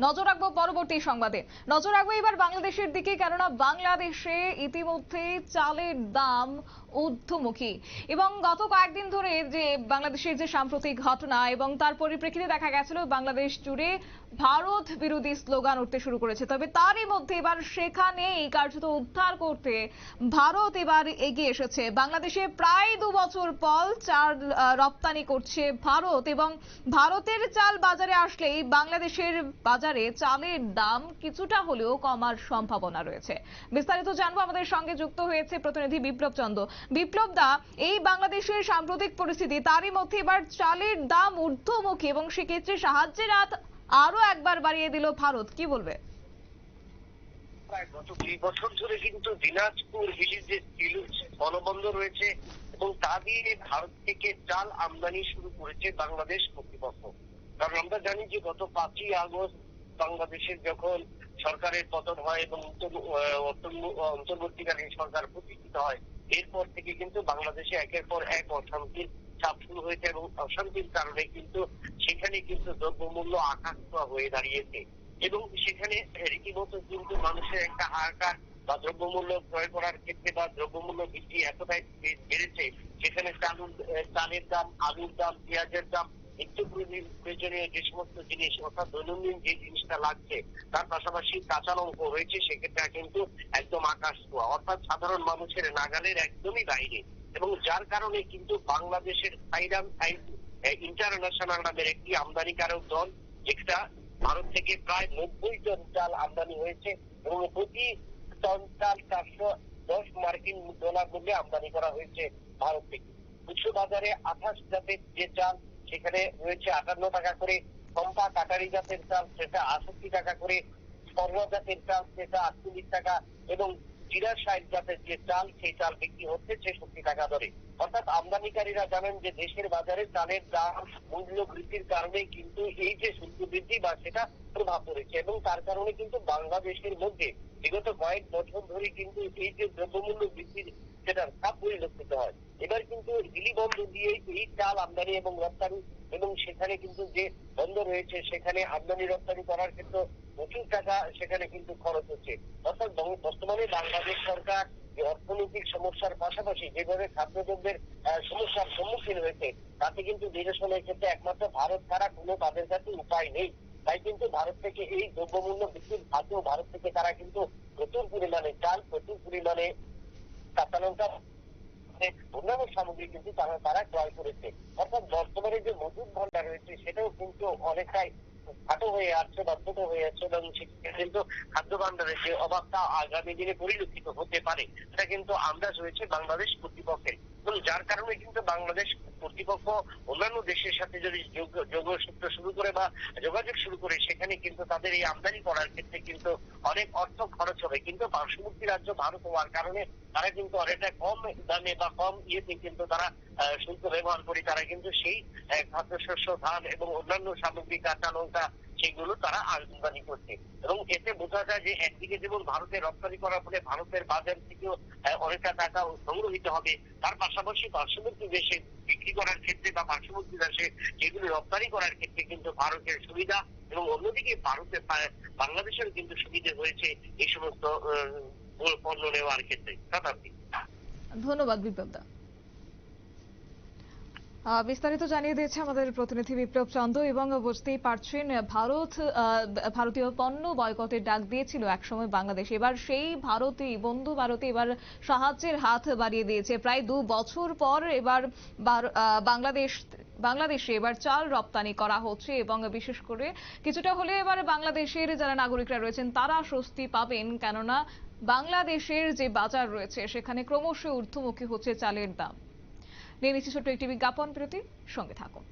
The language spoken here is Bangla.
নজর রাখব পরবর্তী সংবাদে। নজর রাখব এবার বাংলাদেশের দিকে, কেননা বাংলাদেশে ইতিমধ্যে চালের দাম ঊর্ধ্বমুখী। এবং গত কয়েকদিন ধরে যে বাংলাদেশের যে সাম্প্রতিক ঘটনা এবং তার পরিপ্রেক্ষিতে দেখা গেছিল, বাংলাদেশ জুড়ে ভারত বিরোধী স্লোগান উঠতে শুরু করেছে। তবে তারই মধ্যে এবার সেখানেই কার্যত উদ্ধার করতে ভারত এবার এগিয়ে এসেছে। বাংলাদেশে প্রায় দু বছর পর চাল রপ্তানি করছে ভারত এবং ভারতের চাল বাজারে আসলেই বাংলাদেশের বাজারে চালের দাম কিছুটা হলেও কমার সম্ভাবনা রয়েছে। বিস্তারিত জানব, আমাদের সঙ্গে যুক্ত হয়েছে প্রতিনিধি বিপ্লব চন্দ্র বিপ্লব দা, এই বাংলাদেশের সাম্প্রতিক পরিস্থিতি, তারই মধ্যে এবার চালের দাম ঊর্ধ্বমুখী এবং সেক্ষেত্রে সাহায্যের হাত আরও একবার বাড়িয়ে দিল ভারত। কি বলবে? গত দুই বছর ধরে কিন্তু দিনাজপুর হিলি যে স্টিল বনবন্দর রয়েছে এবং তা দিয়ে ভারত থেকে চাল আমদানি শুরু করেছে বাংলাদেশ কর্তৃপক্ষ। কারণ আমরা জানি যে গত পাঁচই আগস্ট বাংলাদেশের যখন সরকারের পতন হয় এবং অন্তর্বর্তীকালীন সরকার প্রতিষ্ঠিত হয়, এরপর থেকে কিন্তু বাংলাদেশে একের পর এক অশান্তির চাপ শুরু হয়েছে এবং অশান্তির কারণে কিন্তু সেখানে কিন্তু দ্রব্যমূল্য আকাশ হয়ে দাঁড়িয়েছে এবং সেখানে রীতিমতো কিন্তু মানুষের একটা হাহাকার বা দ্রব্যমূল্য ক্রয় করার ক্ষেত্রে বা দ্রব্যমূল্য বৃদ্ধি এতটাই বেড়েছে, সেখানে চালুর চালের দাম, আলুর দাম, পেঁয়াজের দাম নিত্য প্রয়োজনীয় যে সমস্ত জিনিস, অর্থাৎ দৈনন্দিন যে জিনিসটা লাগছে, তার পাশাপাশি কাঁচা লঙ্ক রয়েছে, সেক্ষেত্রে কিন্তু একদম আকাশ ছোঁয়া অর্থাৎ সাধারণ মানুষের নাগালের একদমই বাইরে। এবং যার কারণে কিন্তু বাংলাদেশের সাইরাম ইন্টারন্যাশনাল নামের একটি আমদানিকারক দল, যেটা ভারত থেকে প্রায় নব্বই টন চাল আমদানি হয়েছে, এবং প্রতি টন চাল চারশো দশ মার্কিন ডলার মূল্যে আমদানি করা হয়েছে ভারত থেকে। খুচরো বাজারে আঠাশ জাতের যে চাল সেখানে রয়েছে আটান্ন টাকা করে চম্পা কাটারি জাতের চাল, সেটা আষট্টি টাকা করে স্বর্ণ জাতের চাল, সেটা আটচল্লিশ টাকা এবং জিরা ষাট জাতের যে চাল, সেই চাল বিক্রি হচ্ছে ছেষট্টি টাকা দরে। অর্থাৎ আমদানিকারীরা জানেন যে দেশের বাজারে চালের দাম, মূল্য বৃদ্ধির কারণে কিন্তু এই যে শুল্ক বৃদ্ধি বা সেটা প্রভাব পড়েছে এবং তার কারণে কিন্তু বাংলাদেশের মধ্যে বিগত কয়েক বছর ধরে কিন্তু এই যে দ্রব্যমূল্য বৃদ্ধির সেটার চাপ পরিলক্ষিত হয়। এবার কিন্তু হিলি বন্ধ দিয়ে এই চাল আমদানি এবং রপ্তানি এবং সেখানে কিন্তু যে বন্ধ রয়েছে, সেখানে আমদানি রপ্তানি করার ক্ষেত্রে প্রচুর টাকা সেখানে কিন্তু খরচ হচ্ছে। অর্থাৎ বং- বর্তমানে বাংলাদেশ সরকার অর্থনৈতিক সমস্যার পাশাপাশি যেভাবে খাদ্যদ্রব্যের সমস্যার সম্মুখীন হয়েছে, তাতে কিন্তু নিরসনের ক্ষেত্রে একমাত্র ভারত ছাড়া কোনো তাদের কাছে উপায় নেই। তাই কিন্তু ভারত থেকে এই দ্রব্যমূল্য বৃদ্ধির খাদ্য ভারত থেকে তারা কিন্তু প্রচুর পরিমাণে চাল, প্রচুর পরিমাণে কাঁচা লঙ্কা অন্যান্য সামগ্রী কিন্তু তারা তারা ক্রয় করেছে। অর্থাৎ বর্তমানে যে মজুদ ভান্ডার রয়েছে, সেটাও কিন্তু অনেকটাই খাটো হয়ে আসছে বা ছোট হয়ে যাচ্ছে এবং সেক্ষেত্রে কিন্তু খাদ্য ভান্ডারের যে অভাবটা আগামী দিনে পরিলক্ষিত হতে পারে, সেটা কিন্তু আন্দাজ হয়েছে বাংলাদেশ কর্তৃপক্ষের। এবং যার কারণে কিন্তু বাংলাদেশ কর্তৃপক্ষ অন্যান্য দেশের সাথে যদি যোগ- যোগসূত্র শুরু করে বা যোগাযোগ শুরু করে, সেখানে কিন্তু তাদের এই আমদানি করার ক্ষেত্রে কিন্তু অনেক অর্থ খরচ হবে। কিন্তু পার্শ্ববর্তী রাজ্য ভারত হওয়ার কারণে তারা কিন্তু অনেকটা কম দামে বা কম ইয়েতে কিন্তু তারা শুল্ক ব্যবহার করে। তারা কিন্তু সেই খাদ্যশস্য, ধান এবং অন্যান্য সামগ্রী, কাঁচা লঙ্কা সেগুলো তারা আমদানি করছে। এবং এতে বোঝা যায় যে একদিকে যেমন ভারতে রপ্তানি করার ফলে ভারতের বাজার থেকেও অনেকটা টাকা সংগ্রহিত হবে, তার পাশাপাশি পার্শ্ববর্তী দেশে বিক্রি করার ক্ষেত্রে বা পার্শ্ববর্তী দেশে যেগুলো রপ্তানি করার ক্ষেত্রে কিন্তু ভারতের সুবিধা এবং অন্যদিকে ভারতে বাংলাদেশের কিন্তু সুবিধা হয়েছে এই সমস্ত পণ্য নেওয়ার ক্ষেত্রে। ধন্যবাদ বিপ্লব দা বিস্তারিত জানিয়ে দিয়েছে আমাদের প্রতিনিধি বিপ্লব চন্দ্র এবং বুঝতেই পারছেন ভারত ভারতীয় পণ্য বয়কটের ডাক দিয়েছিল একসময় বাংলাদেশ। এবার সেই ভারতই বন্ধু ভারতে এবার সাহায্যের হাত বাড়িয়ে দিয়েছে। প্রায় দু বছর পর এবার বাংলাদেশ, বাংলাদেশে এবার চাল রপ্তানি করা হচ্ছে এবং বিশেষ করে কিছুটা হলে এবার বাংলাদেশের যারা নাগরিকরা রয়েছেন, তারা স্বস্তি পাবেন। কেননা বাংলাদেশের যে বাজার রয়েছে, সেখানে ক্রমশ ঊর্ধ্বমুখী হচ্ছে চালের দাম। নিয়ে নিচ্ছি ছোট্ট একটি বিজ্ঞাপন বিরতি সঙ্গে থাকুন।